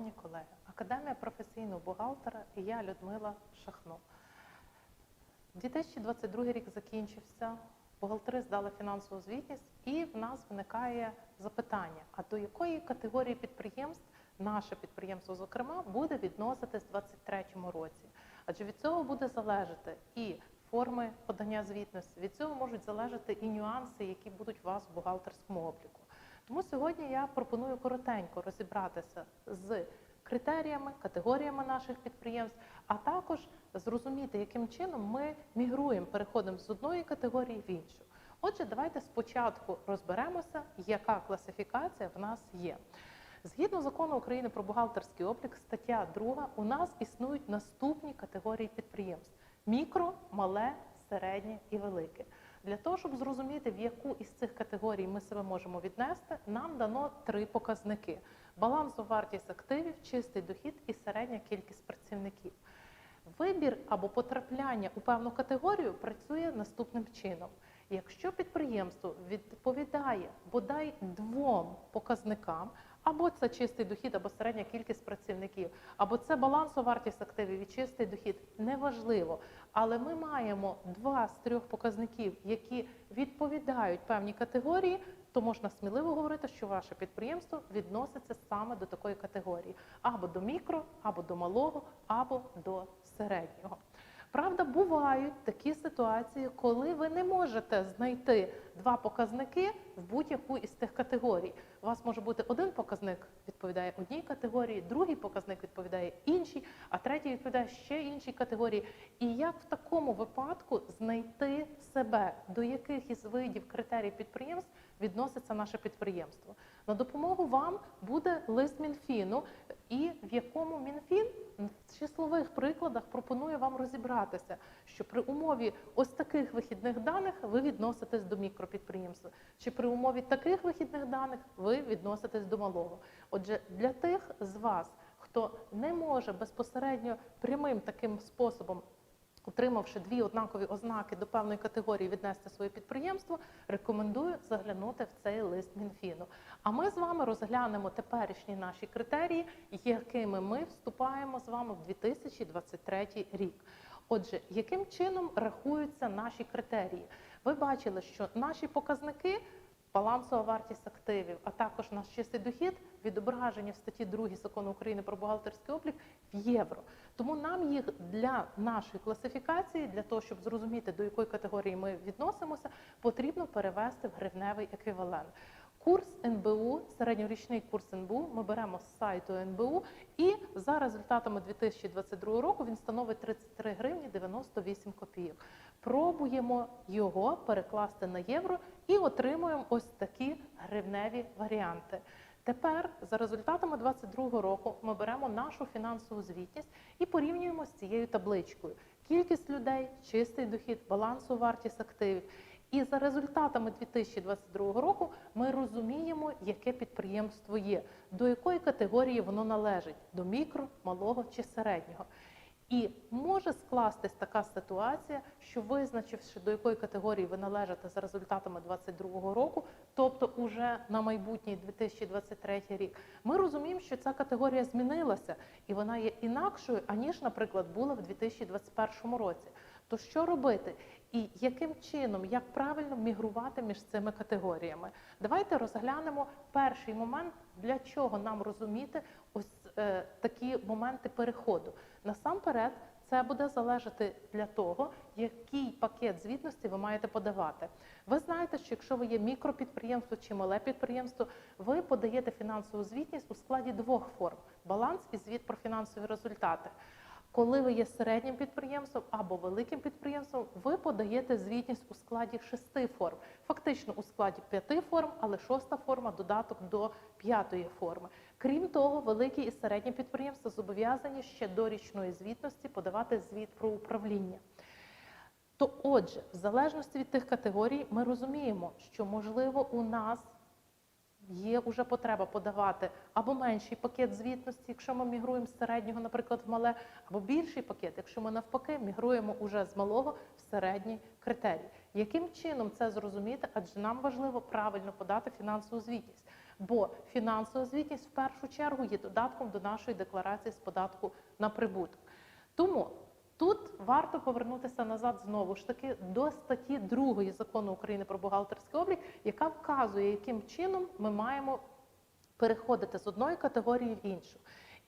Шановні колеги, Академія професійного бухгалтера і я Людмила Шахно. 2022 рік закінчився, бухгалтери здали фінансову звітність, і в нас виникає запитання: а до якої категорії підприємств наше підприємство, зокрема, буде відноситись у 2023 році? Адже від цього буде залежати і форми подання звітності, від цього можуть залежати і нюанси, які будуть у вас в бухгалтерському обліку. Тому сьогодні я пропоную коротенько розібратися з критеріями, категоріями наших підприємств, а також зрозуміти, яким чином ми мігруємо, переходимо з одної категорії в іншу. Отже, давайте спочатку розберемося, яка класифікація в нас є. Згідно закону України про бухгалтерський облік, стаття 2, у нас існують наступні категорії підприємств: мікро, мале, середнє і велике. Для того, щоб зрозуміти, в яку із цих категорій ми себе можемо віднести, нам дано три показники: балансова вартість активів, чистий дохід і середня кількість працівників. Вибір або потрапляння у певну категорію працює наступним чином. Якщо підприємство відповідає бодай двом показникам, або це чистий дохід, або середня кількість працівників, або це балансова вартість активів і чистий дохід, неважливо. Але ми маємо два з трьох показників, які відповідають певній категорії, то можна сміливо говорити, що ваше підприємство відноситься саме до такої категорії: або до мікро, або до малого, або до середнього. Правда, бувають такі ситуації, коли ви не можете знайти два показники в будь-яку із тих категорій. У вас може бути один показник відповідає одній категорії, другий показник відповідає іншій, а третій відповідає ще іншій категорії. І як в такому випадку знайти себе, до яких із видів критерій підприємств відноситься наше підприємство? На допомогу вам буде лист Мінфіну, і в якому Мінфін в числових прикладах пропонує вам розібратися, що при умові ось таких вихідних даних ви відноситесь до мікропідприємства, чи при умові таких вихідних даних ви відноситесь до малого. Отже, для тих з вас, хто не може безпосередньо прямим таким способом. Отримавши дві однакові ознаки до певної категорії віднести своє підприємство, рекомендую заглянути в цей лист Мінфіну. А ми з вами розглянемо теперішні наші критерії, якими ми вступаємо з вами в 2023 рік. Отже, яким чином рахуються наші критерії? Ви бачили, що наші показники. Балансова вартість активів, а також наш чистий дохід відображені в статті 2 закону України про бухгалтерський облік в євро. Тому нам їх для нашої класифікації, для того, щоб зрозуміти, до якої категорії ми відносимося, потрібно перевести в гривневий еквівалент. Курс НБУ, середньорічний курс НБУ, ми беремо з сайту НБУ, і за результатами 2022 року він становить 33 гривні 98 копійок. Пробуємо його перекласти на євро і отримуємо ось такі гривневі варіанти. Тепер, за результатами 2022 року, ми беремо нашу фінансову звітність і порівнюємо з цією табличкою: кількість людей, чистий дохід, балансу, вартість активів. І за результатами 2022 року ми розуміємо, яке підприємство є, до якої категорії воно належить: до мікро, малого чи середнього. І може скластись така ситуація, що визначивши до якої категорії ви належите за результатами 2022 року, тобто уже на майбутній 2023 рік, ми розуміємо, що ця категорія змінилася і вона є інакшою, аніж, наприклад, була в 2021 році. То що робити? І яким чином, як правильно мігрувати між цими категоріями? Давайте розглянемо перший момент, для чого нам розуміти ось е, такі моменти переходу. Насамперед, це буде залежати для того, який пакет звітності ви маєте подавати. Ви знаєте, що якщо ви є мікропідприємство чи мале підприємство, ви подаєте фінансову звітність у складі двох форм: баланс і звіт про фінансові результати. Коли ви є середнім підприємством або великим підприємством, ви подаєте звітність у складі шести форм, фактично у складі п'яти форм, але шоста форма додаток до п'ятої форми. Крім того, великі і середні підприємства зобов'язані ще до річної звітності подавати звіт про управління. То, отже, в залежності від тих категорій, ми розуміємо, що можливо у нас є вже потреба подавати або менший пакет звітності, якщо ми мігруємо з середнього, наприклад, в мале, або більший пакет, якщо ми навпаки мігруємо уже з малого в середній критерій. Яким чином це зрозуміти? Адже нам важливо правильно подати фінансову звітність. Бо фінансова звітність в першу чергу є додатком до нашої декларації з податку на прибуток. Тому тут варто повернутися назад знову ж таки до статті 2 закону України про бухгалтерський облік, яка вказує, яким чином ми маємо переходити з одної категорії в іншу.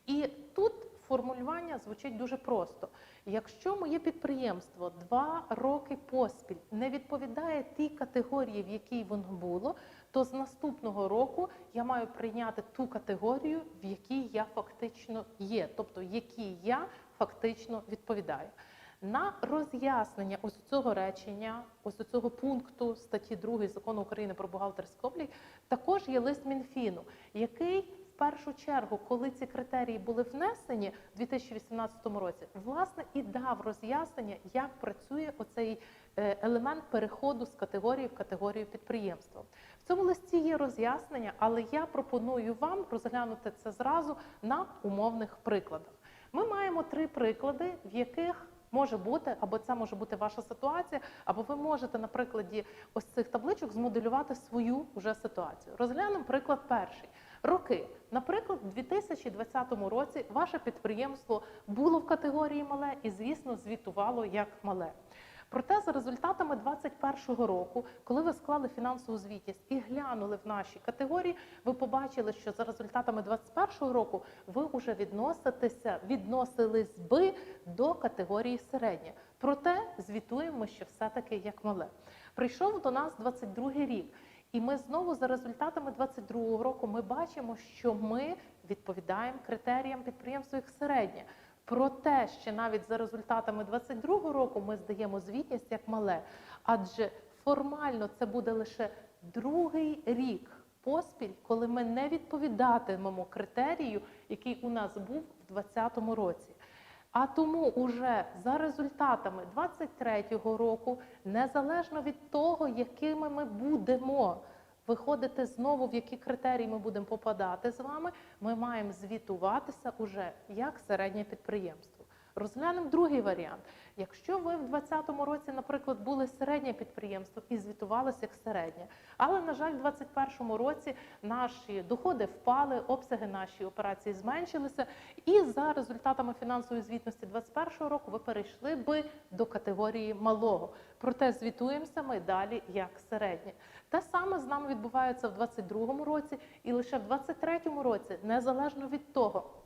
І тут формулювання звучить дуже просто. Якщо моє підприємство два роки поспіль не відповідає тій категорії, в якій воно було, то з наступного року я маю прийняти ту категорію, в якій я фактично є, тобто якій я фактично відповідаю. На роз'яснення ось цього речення, ось цього пункту статті 2 закону України про бухгалтерський облік, також є лист Мінфіну, який в першу чергу, коли ці критерії були внесені в 2018 році, власне і дав роз'яснення, як працює оцей е, елемент переходу з категорії в категорію підприємства. В цьому листі є роз'яснення, але я пропоную вам розглянути це зразу на умовних прикладах. Ми маємо три приклади, в яких може бути, або це може бути ваша ситуація, або ви можете на прикладі ось цих табличок змоделювати свою вже ситуацію. Розглянемо приклад перший. Роки. Наприклад, у 2020 році ваше підприємство було в категорії мале і, звісно, звітувало як мале. Проте за результатами 2021 року, коли ви склали фінансову звітність і глянули в наші категорії, ви побачили, що за результатами 2021 року ви вже відноситеся, відносились би до категорії середня. Проте звітуємо ще все-таки як мале. Прийшов до нас 22 рік. І ми знову за результатами 22 року ми бачимо, що ми відповідаємо критеріям підприємства як середнє. Проте ще навіть за результатами 22 року ми здаємо звітність як мале, адже формально це буде лише другий рік поспіль, коли ми не відповідатимемо критерію, який у нас був в 2020 році. А тому уже за результатами 23-го року, незалежно від того, якими ми будемо виходити знову, в які критерії ми будемо попадати з вами, ми маємо звітуватися уже як середнє підприємство. Розглянемо другий варіант. Якщо ви в 2020 році, наприклад, були середнє підприємство і звітувалися як середнє, але на жаль, в 2021 році наші доходи впали, обсяги нашої операції зменшилися, і за результатами фінансової звітності 2021 року ви перейшли би до категорії малого. Проте звітуємося ми далі як середнє. Те саме з нами відбувається в 2022 році, і лише в 2023 році, незалежно від того.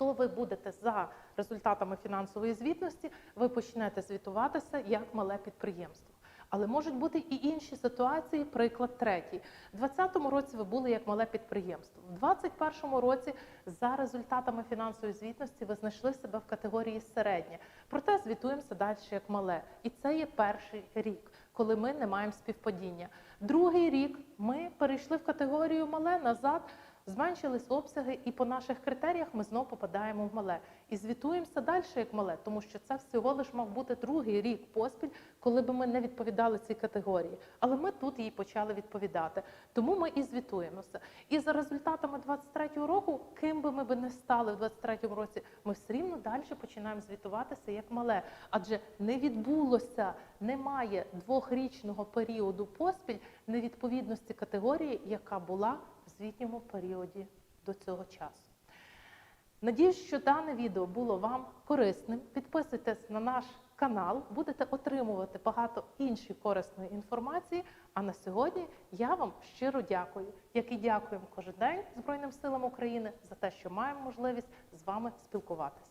Хто ви будете за результатами фінансової звітності, ви почнете звітуватися як мале підприємство. Але можуть бути і інші ситуації, приклад третій. У 2020 році ви були як мале підприємство. У 2021 році за результатами фінансової звітності ви знайшли себе в категорії середнє. Проте звітуємося далі як мале. І це є перший рік, коли ми не маємо співпадіння. Другий рік ми перейшли в категорію мале назад. Зменшились обсяги, і по наших критеріях ми знову попадаємо в мале. І звітуємося далі як мале, тому що це всього лиш мав бути другий рік поспіль, коли б ми не відповідали цій категорії. Але ми тут їй почали відповідати. Тому ми і звітуємося. І за результатами 23-го року, ким би ми би не стали в 23-му році, ми все рівно далі починаємо звітуватися як мале. Адже не відбулося, немає двохрічного періоду поспіль невідповідності категорії, яка була в звітньому періоді до цього часу. Надіюсь, що дане відео було вам корисним. Підписуйтесь на наш канал, будете отримувати багато іншої корисної інформації. А на сьогодні я вам щиро дякую, як і дякуємо кожен день Збройним силам України за те, що маємо можливість з вами спілкуватися.